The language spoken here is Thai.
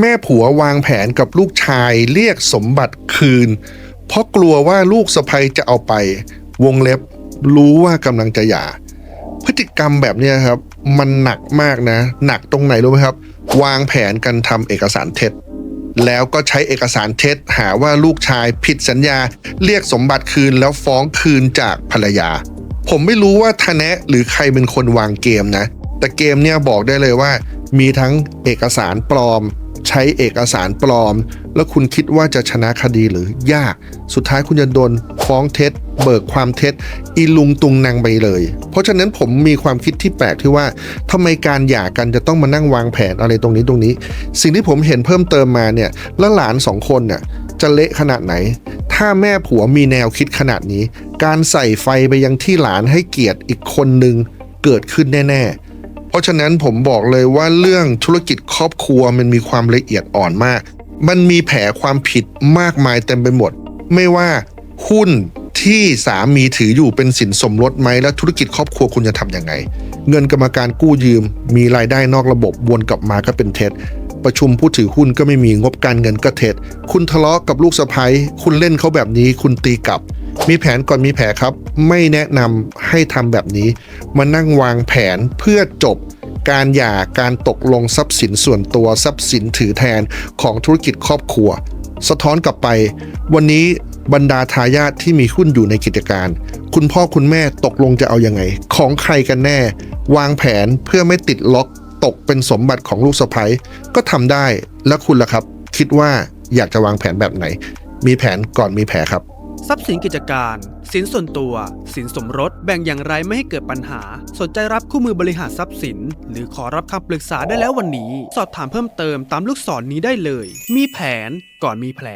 แม่ผัววางแผนกับลูกชายเรียกสมบัติคืน เพราะกลัวว่าลูกสะใภ้จะเอาไป วงเล็บรู้ว่ากำลังจะหย่า พฤติกรรมแบบนี้ครับ มันหนักมากนะ หนักตรงไหนรู้ไหมครับ วางแผนกันทำเอกสารเท็จ แล้วก็ใช้เอกสารเท็จ หาว่าลูกชายผิดสัญญา เรียกสมบัติคืนแล้วฟ้องคืนจากภรรยา ผมไม่รู้ว่าทะแนะหรือใครเป็นคนวางเกมนะ แต่เกมเนี่ยบอกได้เลยว่า มีทั้งเอกสารปลอม ใช้เอกสารปลอม แล้วคุณคิดว่าจะชนะคดีหรือยาก สุดท้ายคุณจะโดนฟ้องเท็จ เบิกความเท็จ อีลุงตุงนางไปเลย เพราะฉะนั้นผมมีความคิดที่แปลกที่ว่าทำไมการหย่ากันจะต้องมานั่งวางแผนอะไรตรงนี้ตรงนี้ สิ่งที่ผมเห็นเพิ่มเติมมาเนี่ยแล้วหลานสองคนเนี่ยจะเละขนาดไหน ถ้าแม่ผัวมีแนวคิดขนาดนี้ การใส่ไฟไปยังที่หลานให้เกียรติอีกคนหนึ่งเกิดขึ้นแน่ ๆ ราะฉะนั้นผมบอกเลยว่าเรื่องธุรกิจครอบครัวมันมีความละเอียดอ่อนมาก มันมีแผลความผิดมากมายเต็มไปหมด ไม่ว่าหุ้นที่สามีถืออยู่เป็นสินสมรสไหมและธุรกิจครอบครัวคุณจะทำยังไง เงินกรรมการกู้ยืม มีรายได้นอกระบบวนกลับมาก็เป็นเท็จ ประชุมผู้ถือหุ้นก็ไม่มีงบการเงินก็เท็จ คุณทะเลาะกับลูกสะใภ้คุณเล่นเขาแบบนี้คุณตีกลับ มีแผนก่อนมีแผลครับ ไม่แนะนำให้ทำแบบนี้ มานั่งวางแผนเพื่อจบการหย่าการตกลงทรัพย์สินส่วนตัวทรัพย์สินถือแทนของธุรกิจครอบครัว สะท้อนกลับไป วันนี้บรรดาทายาทที่มีหุ้นอยู่ในกิจการ คุณพ่อคุณแม่ตกลงจะเอาอยัางไง ของใครกันแน่ วางแผนเพื่อไม่ติดล็อกตกเป็นสมบัติของลูกสะใภ้ก็ทำได้แล้วคุณล่ะครับ คิดว่าอยากจะวางแผนแบบไหน มีแผนก่อนมีแผลครับ ทรัพย์สินกิจการ สินส่วนตัว สินสมรส แบ่งอย่างไรไม่ให้เกิดปัญหา สนใจรับคู่มือบริหารทรัพย์สิน หรือขอรับคำปรึกษาได้แล้ววันนี้ สอบถามเพิ่มเติมตามลูกศรนนี้ได้เลย มีแผนก่อนมีแผล